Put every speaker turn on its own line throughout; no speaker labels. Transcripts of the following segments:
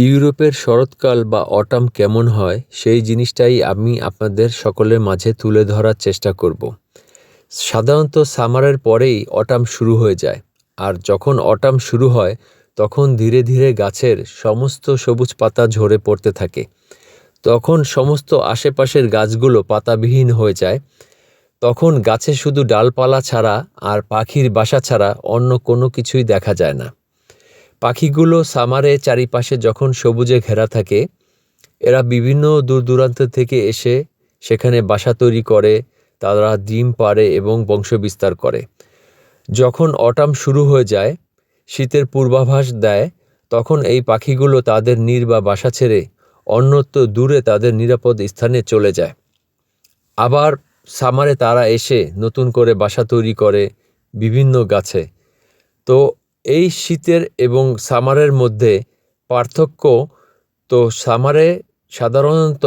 ইউরোপের শরৎকাল বা অটাম কেমন হয়, সেই জিনিসটাই আমি আপনাদের সকলের মাঝে তুলে ধরার চেষ্টা করব। সাধারণত সামারের পরেই অটাম শুরু হয়ে যায়, আর যখন অটাম শুরু হয়, তখন ধীরে ধীরে গাছের সমস্ত সবুজ পাতা ঝরে পড়তে থাকে। তখন সমস্ত আশেপাশের গাছগুলো পাতাবিহীন হয়ে যায়। তখন গাছে শুধু ডালপালা ছাড়া আর পাখির বাসা ছাড়া অন্য কোনো কিছুই দেখা যায় না। পাখিগুলো সামারে চারিপাশে যখন সবুজে ঘেরা থাকে, এরা বিভিন্ন দূর দূরান্ত থেকে এসে সেখানে বাসা তৈরি করে, তারা ডিম পাড়ে এবং বংশবিস্তার করে। যখন অটাম শুরু হয়ে যায়, শীতের পূর্বাভাস দেয়, তখন এই পাখিগুলো তাদের নীড় বা বাসা ছেড়ে অন্যত্র দূরে তাদের নিরাপদ স্থানে চলে যায়। আবার সামারে তারা এসে নতুন করে বাসা তৈরি করে বিভিন্ন গাছে। তো এই শীতের এবং সামারের মধ্যে পার্থক্য তো সামারে সাধারণত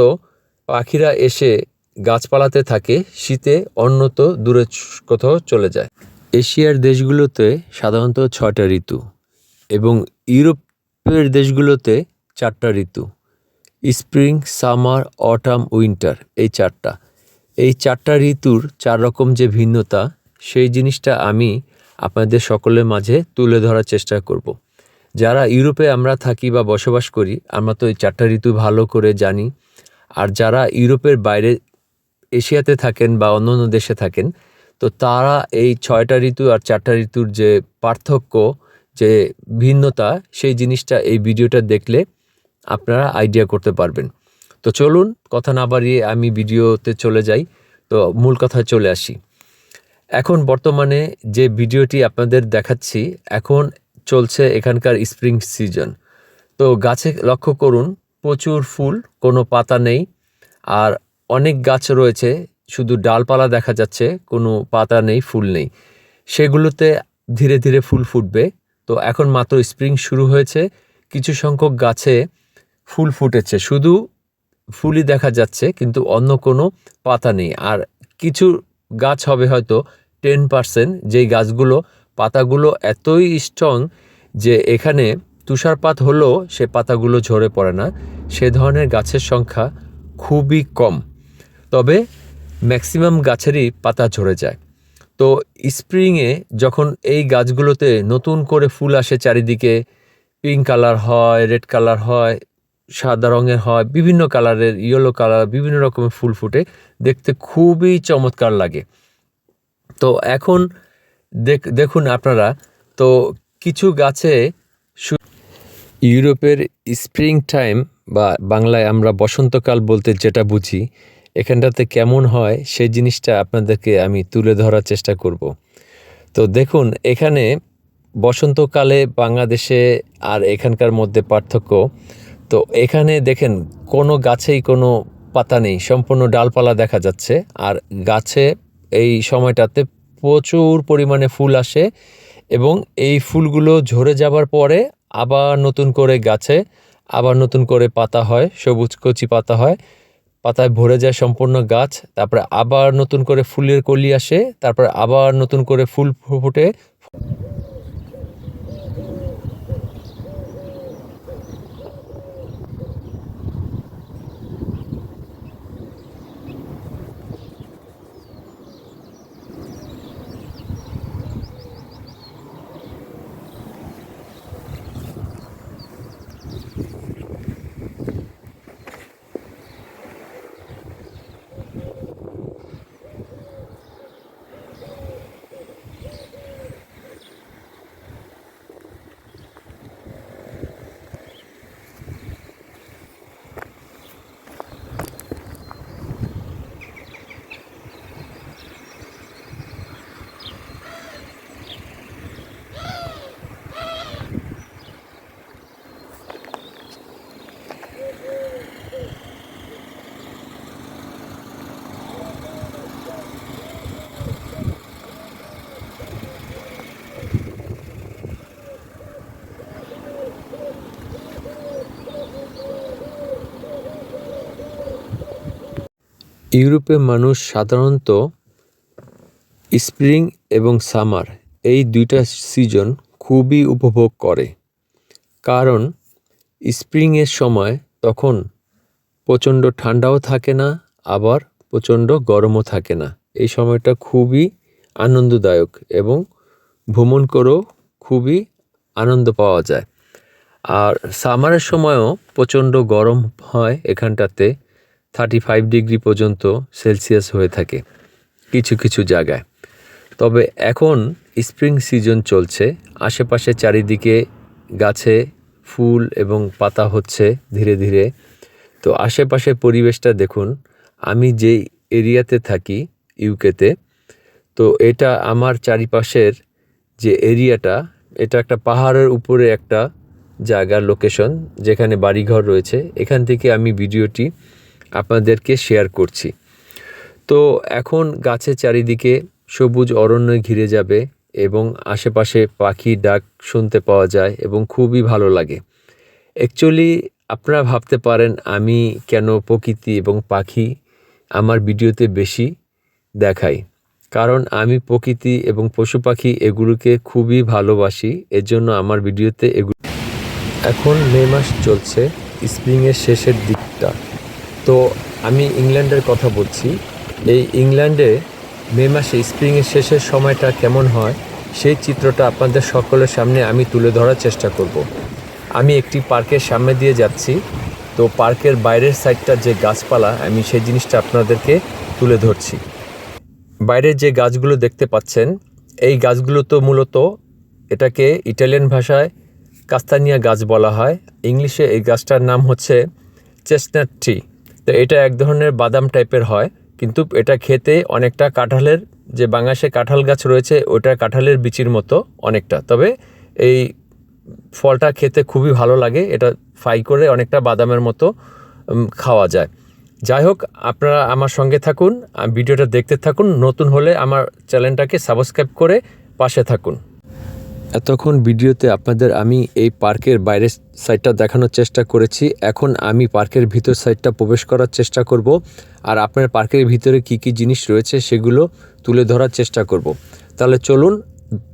পাখিরা এসে গাছপালাতে থাকে, শীতে অন্যত দূরে কোথাও চলে যায়। এশিয়ার দেশগুলোতে সাধারণত ছয়টা ঋতু এবং ইউরোপের দেশগুলোতে চারটা ঋতু। স্প্রিং, সামার, অটাম, উইন্টার এই চারটা। এই চারটা ঋতুর চার রকম যে ভিন্নতা, সেই জিনিসটা আমি আপনাদের সকলের মাঝে তুলে ধরার চেষ্টা করব। যারা ইউরোপে আমরা থাকি বা বসবাস করি, আমরা তো এই চারটা ঋতু ভালো করে জানি। আর যারা ইউরোপের বাইরে এশিয়াতে থাকেন বা অন্য অন্য দেশে থাকেন, তো তারা এই ছয়টা ঋতু আর চারটা ঋতুর যে পার্থক্য, যে ভিন্নতা, সেই জিনিসটা এই ভিডিওটা দেখলে আপনারা আইডিয়া করতে পারবেন। তো চলুন, কথা না বাড়িয়ে আমি ভিডিওতে চলে যাই। তো মূল কথায় চলে আসি। এখন বর্তমানে যে ভিডিওটি আপনাদের দেখাচ্ছি, এখন চলছে এখানকার স্প্রিং সিজন তো গাছে লক্ষ্য করুন, প্রচুর ফুল, কোনো পাতা নেই। আর অনেক গাছ রয়েছে, শুধু ডালপালা দেখা যাচ্ছে, কোনো পাতা নেই, ফুল নেই। সেগুলোতে ধীরে ধীরে ফুল ফুটবে। তো এখন মাত্র স্প্রিং শুরু হয়েছে, কিছু সংখ্যক গাছে ফুল ফুটেছে। শুধু ফুলই দেখা যাচ্ছে, কিন্তু অন্য কোনো পাতা নেই। আর কিছু গাছ হবে হয়তো টেন পার্সেন্ট যেই গাছগুলো, পাতাগুলো এতই স্ট্রং যে এখানে তুষারপাত হলেও সে পাতাগুলো ঝরে পড়ে না। সে ধরনের গাছের সংখ্যা খুবই কম। তবে ম্যাক্সিমাম গাছেরই পাতা ঝরে যায়। তো স্প্রিংয়ে যখন এই গাছগুলোতে নতুন করে ফুল আসে চারিদিকে পিঙ্ক কালার হয় রেড কালার হয়, সাদা রঙের হয়, বিভিন্ন কালারের ইয়েলো কালার বিভিন্ন রকমের ফুল ফুটে, দেখতে খুবই চমৎকার লাগে। তো এখন দেখুন আপনারা, তো কিছু গাছে ইউরোপের স্প্রিং টাইম বা বাংলায় আমরা বসন্তকাল বলতে যেটা বুঝি, এখানটাতে কেমন হয় সেই জিনিসটা আপনাদেরকে আমি তুলে ধরার চেষ্টা করব। তো দেখুন, এখানে বসন্তকালে বাংলাদেশে আর এখানকার মধ্যে পার্থক্য, তো এখানে দেখেন কোনো গাছেই কোনো পাতা নেই, সম্পূর্ণ ডালপালা দেখা যাচ্ছে, আর গাছে এই সময়টাতে প্রচুর পরিমাণে ফুল আসে এবং এই ফুলগুলো ঝরে যাবার পরে আবার নতুন করে গাছে, আবার নতুন করে পাতা হয়, সবুজ কচি পাতা হয়, পাতায় ভরে যায় সম্পূর্ণ গাছ, তারপরে আবার নতুন করে ফুলের কলি আসে, তারপরে আবার নতুন করে ফুল ফুটে ইউরোপে মানুষ সাধারণত স্প্রিং এবং সামার এই দুইটা সিজন খুবই উপভোগ করে। কারণ স্প্রিংয়ের সময় তখন প্রচণ্ড ঠান্ডাও থাকে না, আবার প্রচণ্ড গরমও থাকে না। এই সময়টা খুবই আনন্দদায়ক এবং ভ্রমণ করেও খুবই আনন্দ পাওয়া যায়। আর সামারের সময়ও প্রচণ্ড গরম হয় এখানটাতে। থার্টি ফাইভ ডিগ্রি পর্যন্ত সেলসিয়াস হয়ে থাকে কিছু কিছু জায়গায়। তবে এখন স্প্রিং সিজন চলছে, আশেপাশে চারিদিকে গাছে ফুল এবং পাতা হচ্ছে ধীরে ধীরে। তো আশেপাশের পরিবেশটা দেখুন, আমি যেই এরিয়াতে থাকি, ইউকেতে, তো এটা আমার চারিপাশের যে এরিয়াটা, এটা একটা পাহাড়ের উপরে একটা জায়গার লোকেশন যেখানে বাড়িঘর রয়েছে। এখান থেকে আমি ভিডিওটি আপনাদেরকে শেয়ার করছি। তো এখন গাছের চারিদিকে সবুজ অরণ্য ঘিরে যাবে এবং আশেপাশে পাখি, ডাক শুনতে পাওয়া যায় এবং খুবই ভালো লাগে। অ্যাকচুয়ালি আপনারা ভাবতে পারেন আমি কেন প্রকৃতি এবং পাখি আমার ভিডিওতে বেশি দেখাই। কারণ আমি প্রকৃতি এবং পশু পাখি এগুলোকে খুবই ভালোবাসি এর জন্য আমার ভিডিওতে এগুলো এখন মে মাস চলছে স্প্রিংয়ের শেষের দিকটা। তো আমি ইংল্যান্ডের কথা বলছি। এই ইংল্যান্ডে মে মাসে স্প্রিংয়ের শেষের সময়টা কেমন হয়, সেই চিত্রটা আপনাদের সকলের সামনে আমি তুলে ধরার চেষ্টা করব। আমি একটি পার্কের সামনে দিয়ে যাচ্ছি। তো পার্কের বাইরের সাইডটা যে গাছপালা, আমি সেই জিনিসটা আপনাদেরকে তুলে ধরছি। বাইরের যে গাছগুলো দেখতে পাচ্ছেন, এই গাছগুলো তো মূলত এটাকে ইটালিয়ান ভাষায় কাস্তানিয়া গাছ বলা হয়। ইংলিশে এই গাছটার নাম হচ্ছে চেস্টনাট ট্রি তো এটা এক ধরনের বাদাম টাইপের হয়, কিন্তু এটা খেতে অনেকটা কাঁঠালের যে বাংলাদেশে কাঁঠাল গাছ রয়েছে, ওটা কাঁঠালের বিচির মতো অনেকটা। তবে এই ফলটা খেতে খুবই ভালো লাগে, এটা ফ্রাই করে অনেকটা বাদামের মতো খাওয়া যায়। যাই হোক, আপনারা আমার সঙ্গে থাকুন ভিডিওটা দেখতে থাকুন, নতুন হলে আমার চ্যানেলটাকে সাবস্ক্রাইব করে পাশে থাকুন। এতক্ষণ ভিডিওতে আপনাদের আমি এই পার্কের বাইরের সাইডটা দেখানোর চেষ্টা করেছি। এখন আমি পার্কের ভিতর সাইডটা প্রবেশ করার চেষ্টা করব আর আপনার পার্কের ভিতরে কি কি জিনিস রয়েছে সেগুলো তুলে ধরার চেষ্টা করব। তাহলে চলুন,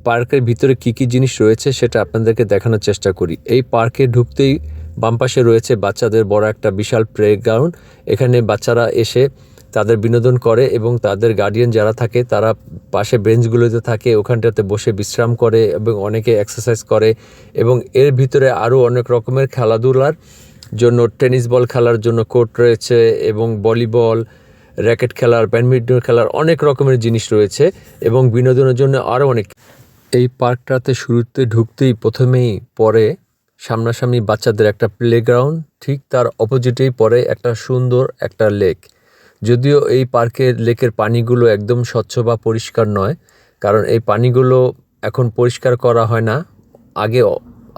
পার্কের ভিতরে কি কি জিনিস রয়েছে সেটা আপনাদেরকে দেখানোর চেষ্টা করি। এই পার্কে ঢুকতেই বাম পাশে রয়েছে বাচ্চাদের বড় একটা বিশাল প্লেগ্রাউন্ড এখানে বাচ্চারা এসে তাদের বিনোদন করে এবং তাদের গার্ডিয়ান যারা থাকে তারা পাশে বেঞ্চগুলোতে থাকে, ওখানটাতে বসে বিশ্রাম করে এবং অনেকে এক্সারসাইজ করে এবং এর ভিতরে আরও অনেক রকমের খেলাধুলার জন্য টেনিস বল খেলার জন্য কোর্ট রয়েছে এবং ভলিবল র্যাকেট খেলার ব্যাডমিন্টন খেলার অনেক রকমের জিনিস রয়েছে এবং বিনোদনের জন্য আরও অনেক। এই পার্কটাতে শুরুতে ঢুকতেই প্রথমেই পরে সামনাসামনি বাচ্চাদের একটা প্লেগ্রাউন্ড ঠিক তার অপোজিটেই পড়ে একটা সুন্দর একটা লেক যদিও এই পার্কের লেকের পানিগুলো একদম স্বচ্ছ বা পরিষ্কার নয়, কারণ এই পানিগুলো এখন পরিষ্কার করা হয় না। আগে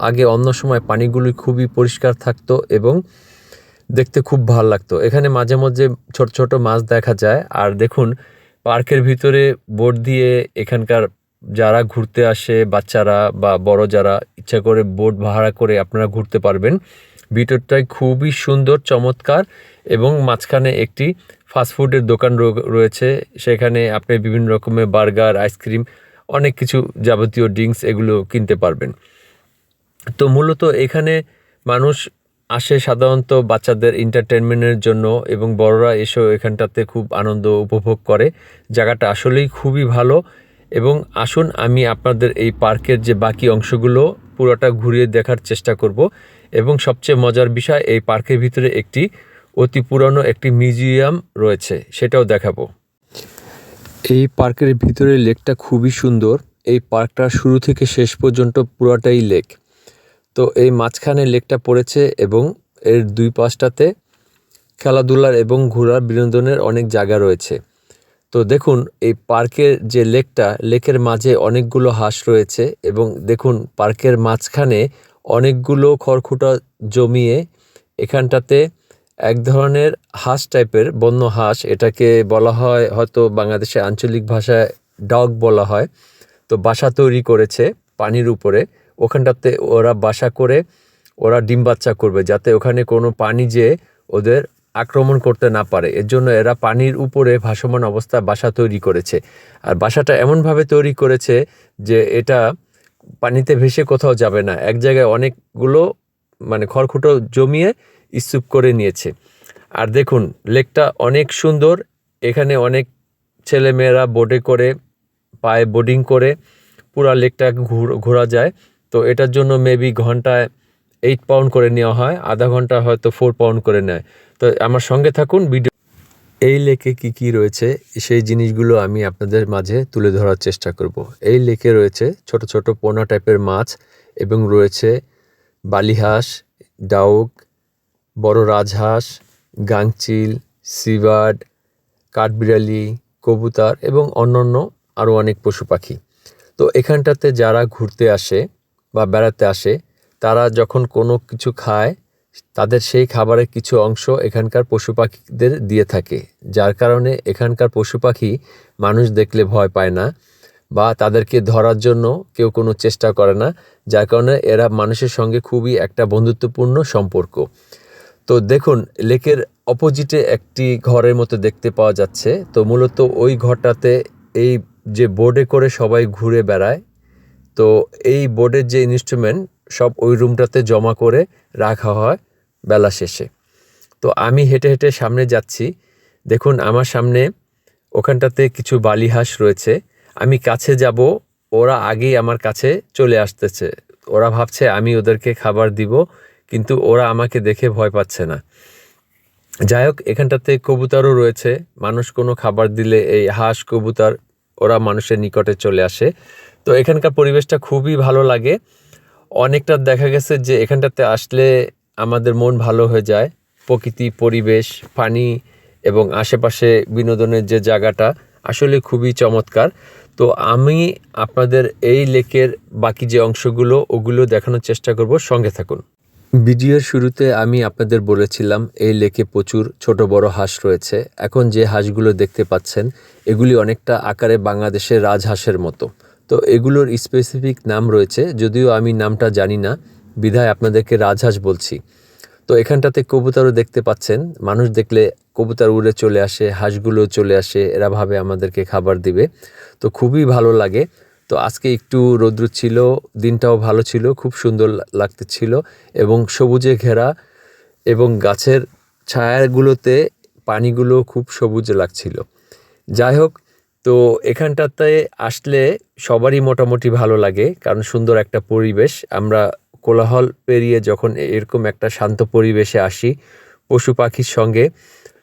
আগে অন্য সময় পানিগুলি খুবই পরিষ্কার থাকতো এবং দেখতে খুব ভালো লাগতো। এখানে মাঝে মধ্যে ছোট ছোট মাছ দেখা যায়। আর দেখুন, পার্কের ভিতরে বোট দিয়ে এখানকার যারা ঘুরতে আসে, বাচ্চারা বা বড় যারা, ইচ্ছা করে বোট ভাড়া করে আপনারা ঘুরতে পারবেন। ভিতরটাই খুবই সুন্দর, চমৎকার এবং মাঝখানে একটি ফাস্টফুডের দোকান রয়েছে। সেখানে আপনি বিভিন্ন রকমের বার্গার, আইসক্রিম, অনেক কিছু যাবতীয় ড্রিঙ্কস এগুলো কিনতে পারবেন। তো মূলত এখানে মানুষ আসে সাধারণত বাচ্চাদের এন্টারটেনমেন্টের জন্য এবং বড়রা এসেও এখানটাতে খুব আনন্দ উপভোগ করে। জায়গাটা আসলেই খুবই ভালো এবং আসুন আমি আপনাদের এই পার্কের যে বাকি অংশগুলো পুরোটা ঘুরিয়ে দেখার চেষ্টা করব এবং সবচেয়ে মজার বিষয় এই পার্কের ভিতরে একটি অতি পুরনো একটি মিউজিয়াম রয়েছে, সেটাও দেখাবো। এই পার্কের ভিতরে লেকটা খুবই সুন্দর। এই পার্কটা শুরু থেকে শেষ পর্যন্ত পুরোটাই লেক। তো এই মাঝখানে লেকটা পড়েছে এবং এর দুই পাশটাতে খেলাধুলার এবং ঘোরার বিনোদনের অনেক জায়গা রয়েছে। তো দেখুন, এই পার্কের যে লেকটা, লেকের মাঝে অনেকগুলো হাঁস রয়েছে এবং দেখুন, পার্কের মাঝখানে অনেকগুলো খড়খুটা জমিয়ে এখানটাতে এক ধরনের হাঁস টাইপের বন্য হাঁস, এটাকে বলা হয় হয়তো বাংলাদেশে আঞ্চলিক ভাষায় ডগ বলা হয়। তো বাসা তৈরি করেছে পানির উপরে। ওখানটাতে ওরা বাসা করে, ওরা ডিম বাচ্চা করবে, যাতে ওখানে কোনো পানি যে ওদের আক্রমণ করতে না পারে। এর জন্য এরা পানির উপরে ভাসমান অবস্থায় বাসা তৈরি করেছে। আর বাসাটা এমনভাবে তৈরি করেছে যে এটা পানিতে ভেসে কোথাও যাবে না। এক জায়গায় অনেকগুলো মানে খড়খুটো জমিয়ে স্তূপ করে নিয়েছে। আর দেখুন, লেকটা অনেক সুন্দর। এখানে অনেক ছেলেমেয়েরা বোটে করে, পায়ে বোর্ডিং করে, পুরা লেকটা ঘোরা যায়। তো এটার জন্য মেবি ঘন্টায় এইট পাউন্ড করে নেওয়া হয়, আধা ঘণ্টা হয়তো ফোর পাউন্ড করে নেয়। তো আমার সঙ্গে থাকুন ভিডিও এই লেকে কি কি রয়েছে, সেই জিনিসগুলো আমি আপনাদের মাঝে তুলে ধরার চেষ্টা করব। এই লেকে রয়েছে ছোট ছোট পোনা টাইপের মাছ এবং রয়েছে বালিহাঁস, ডাউক বড় রাজহাঁস গাংচিল সিবার্ড, কাঠবিড়ালি, কবুতর এবং অন্যান্য আরও অনেক পশু পাখি। তো এখানটাতে যারা ঘুরতে আসে বা বেড়াতে আসে, তারা যখন কোনো কিছু খায়, তাদের সেই খাবারের কিছু অংশ এখানকার পশু পাখিদের দিয়ে থাকে। যার কারণে এখানকার পশু পাখি মানুষ দেখলে ভয় পায় না বা তাদেরকে ধরার জন্য কেউ কোনো চেষ্টা করে না। যার কারণে এরা মানুষের সঙ্গে খুবই একটা বন্ধুত্বপূর্ণ সম্পর্ক। তো দেখুন, লেকের অপোজিটে একটি ঘরের মতো দেখতে পাওয়া যাচ্ছে। তো মূলত ওই ঘরটাতে এই যে বোর্ডে করে সবাই ঘুরে বেড়ায়, তো এই বোর্ডের যে ইনস্ট্রুমেন্ট সব ওই রুমটাতে জমা করে রাখা হয় বেলা শেষে। তো আমি হেঁটে হেঁটে সামনে যাচ্ছি। দেখুন, আমার সামনে ওখানটাতে কিছু বালিহাঁস রয়েছে। আমি কাছে যাব, ওরা আগেই আমার কাছে চলে আসতেছে। ওরা ভাবছে, আমি ওদেরকে খাবার দিব কিন্তু ওরা আমাকে দেখে ভয় পাচ্ছে না। যাই হোক এখানটাতে কবুতরও রয়েছে। মানুষ কোনো খাবার দিলে এই হাঁস, কবুতর, ওরা মানুষের নিকটে চলে আসে। তো এখানকার পরিবেশটা খুবই ভালো লাগে। অনেকটা দেখা গেছে যে এখানটাতে আসলে আমাদের মন ভালো হয়ে যায়। প্রকৃতি, পরিবেশ, পানি এবং আশেপাশে বিনোদনের যে জায়গাটা আসলে খুবই চমৎকার। তো আমি আপনাদের এই লেকের বাকি যে অংশগুলো, ওগুলো দেখানোর চেষ্টা করব। সঙ্গে থাকুন। ভিডিওর শুরুতে আমি আপনাদের বলেছিলাম, এই লেকে প্রচুর ছোট বড় হাঁস রয়েছে। এখন যে হাঁসগুলো দেখতে পাচ্ছেন, এগুলি অনেকটা আকারে বাংলাদেশের রাজহাঁসের মতো। তো এগুলোর স্পেসিফিক নাম রয়েছে, যদিও আমি নামটা জানি না, বিধায় আপনাদেরকে রাজহাঁস বলছি। তো এখানটাতে কবুতরও দেখতে পাচ্ছেন, মানুষ দেখলে কবুতর উড়ে চলে আসে, হাঁসগুলো চলে আসে, এরা ভাবে আমাদেরকে খাবার দিবে। তো খুবই ভালো লাগে তো আজকে একটু রৌদ্র ছিল, দিনটাও ভালো ছিল, খুব সুন্দর লাগতেছিল এবং সবুজে ঘেরা এবং গাছের ছায়াগুলোতে পানিগুলো খুব সবুজ লাগছিল। যাই হোক, তো এখানটাতে আসলে সবারই মোটামুটি ভালো লাগে কারণ সুন্দর একটা পরিবেশ। আমরা কোলাহল পেরিয়ে যখন এরকম একটা শান্ত পরিবেশে আসি পশু পাখির সঙ্গে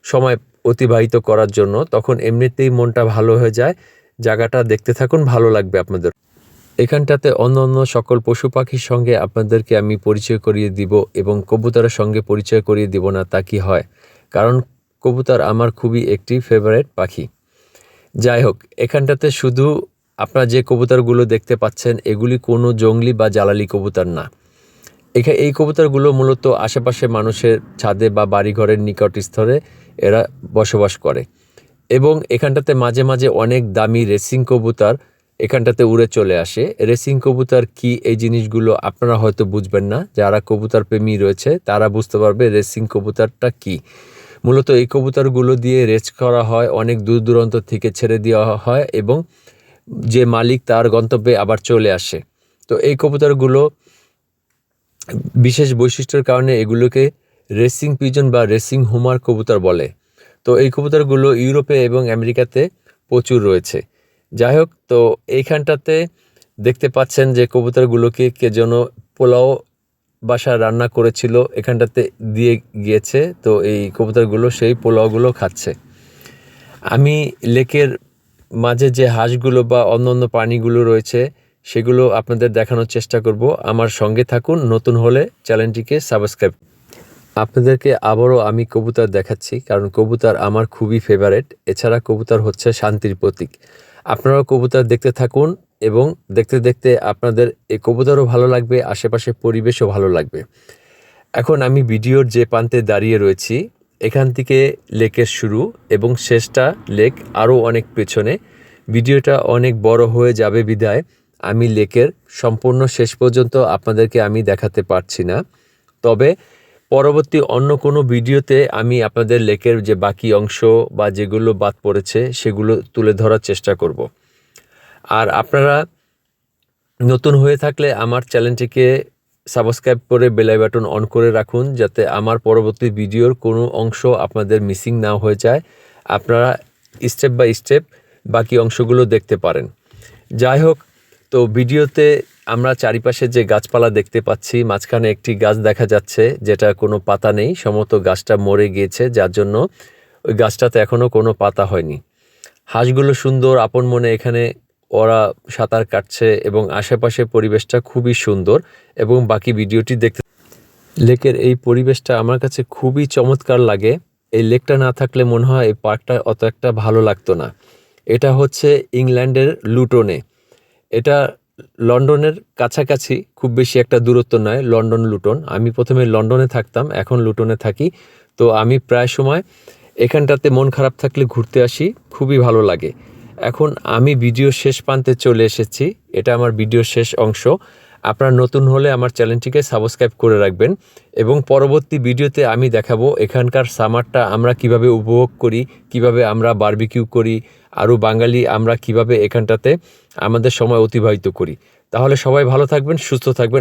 সময় অতিবাহিত করার জন্য, তখন এমনিতেই মনটা ভালো হয়ে যায়। জায়গাটা দেখতে থাকুন, ভালো লাগবে আপনাদের। এখানটাতে অন্য অন্য সকল পশু পাখির সঙ্গে আপনাদেরকে আমি পরিচয় করিয়ে দিব এবং কবুতরের সঙ্গে পরিচয় করিয়ে দিব না তা কি হয়? কারণ কবুতর আমার খুবই একটি ফেভারিট পাখি। যাই হোক, এখানটাতে শুধু আপনারা যে কবুতরগুলো দেখতে পাচ্ছেন, এগুলি কোনো জঙ্গলি বা জ্বালালি কবুতর না। এখা, এই কবুতরগুলো মূলত আশেপাশে মানুষের ছাদে বা বাড়িঘরের নিকট স্তরে এরা বসবাস করে। এবং এখানটাতে মাঝে মাঝে অনেক দামি রেসিং কবুতর এখানটাতে উড়ে চলে আসে। রেসিং কবুতর কি, এই জিনিসগুলো আপনারা হয়তো বুঝবেন না। যারা কবুতর প্রেমী রয়েছে, তারা বুঝতে পারবে রেসিং কবুতরটা কি। মূলত এই কবুতরগুলো দিয়ে রেস করা হয়, অনেক দূর দূরান্ত থেকে ছেড়ে দেওয়া হয় এবং যে মালিক তার গন্তব্যে আবার চলে আসে। তো এই কবুতরগুলো বিশেষ বৈশিষ্ট্যের কারণে এগুলোকে রেসিং পিজন বা রেসিং হোমার কবুতর বলে। তো এই কবুতরগুলো ইউরোপে এবং আমেরিকাতে প্রচুর রয়েছে। যাই হোক তো এইখানটাতে দেখতে পাচ্ছেন যে কবুতরগুলোকে কে যেন পোলাও বাসা রান্না করেছিল, এখানটাতে দিয়ে গিয়েছে। তো এই কবুতরগুলো, সেই পোলাওগুলো খাচ্ছে। আমি লেকের মাঝে যে হাঁসগুলো বা অন্য অন্য প্রাণীগুলো রয়েছে, সেগুলো আপনাদের দেখানোর চেষ্টা করব। আমার সঙ্গে থাকুন, নতুন হলে চ্যানেলটিকে সাবস্ক্রাইব আপনাদেরকে আবারও আমি কবুতর দেখাচ্ছি, কারণ কবুতর আমার খুবই ফেভারেট এছাড়া কবুতর হচ্ছে শান্তির প্রতীক। আপনারাও কবুতর দেখতে থাকুন এবং দেখতে দেখতে আপনাদের এই কবুতরও ভালো লাগবে আশেপাশে পরিবেশও ভালো লাগবে। এখন আমি ভিডিওর যে প্রান্তে দাঁড়িয়ে রয়েছি, এখান থেকে লেকের শুরু এবং শেষটা লেক আরও অনেক পেছনে। ভিডিওটা অনেক বড় হয়ে যাবে বিদায়। আমি লেকের সম্পূর্ণ শেষ পর্যন্ত আপনাদেরকে আমি দেখাতে পারছি না। তবে পরবর্তী অন্য কোনো ভিডিওতে আমি আপনাদের লেকের যে বাকি অংশ বা যেগুলো বাদ পড়েছে সেগুলো তুলে ধরার চেষ্টা করব। আর আপনারা নতুন হয়ে থাকলে আমার চ্যানেলটিকে সাবস্ক্রাইব করে বেলাই বাটন অন করে রাখুন যাতে আমার পরবর্তী ভিডিওর কোনো অংশ আপনাদের মিসিং না হয়ে যায়। আপনারা স্টেপ বাই স্টেপ বাকি অংশগুলো দেখতে পারেন। যাই হোক, তো ভিডিওতে আমরা চারিপাশে যে গাছপালা দেখতে পাচ্ছি, মাঝখানে একটি গাছ দেখা যাচ্ছে, যেটা কোনো পাতা নেই। সমস্ত গাছটা মরে গিয়েছে, যার জন্য ওই গাছটাতে এখনও কোনো পাতা হয়নি। হাঁসগুলো সুন্দর, আপন মনে এখানে ওরা সাঁতার কাটছে এবং আশেপাশে পরিবেশটা খুবই সুন্দর এবং বাকি ভিডিওটি দেখতে লেকের এই পরিবেশটা আমার কাছে খুবই চমৎকার লাগে। এই লেকটা না থাকলে মনে হয় এই পার্কটা অত একটা ভালো লাগতো না। এটা হচ্ছে ইংল্যান্ডের লুটনে। এটা লন্ডনের কাছাকাছি খুব বেশি একটা দূরত্ব নয়, লন্ডন, লুটন। আমি প্রথমে লন্ডনে থাকতাম, এখন লুটনে থাকি। তো আমি প্রায় সময় এখানটাতে মন খারাপ থাকলে ঘুরতে আসি, খুবই ভালো লাগে। এখন আমি ভিডিও শেষ প্রান্তে চলে এসেছি, এটা আমার ভিডিও শেষ অংশ। আপনারা নতুন হলে আমার চ্যানেলটিকে সাবস্ক্রাইব করে রাখবেন এবং পরবর্তী ভিডিওতে আমি দেখাবো এখানকার সামারটা আমরা কীভাবে উপভোগ করি, কীভাবে আমরা বারবিকিউ করি আরও বাঙালি আমরা কীভাবে এখানটাতে আমাদের সময় অতিবাহিত করি। তাহলে সবাই ভালো থাকবেন, সুস্থ থাকবেন।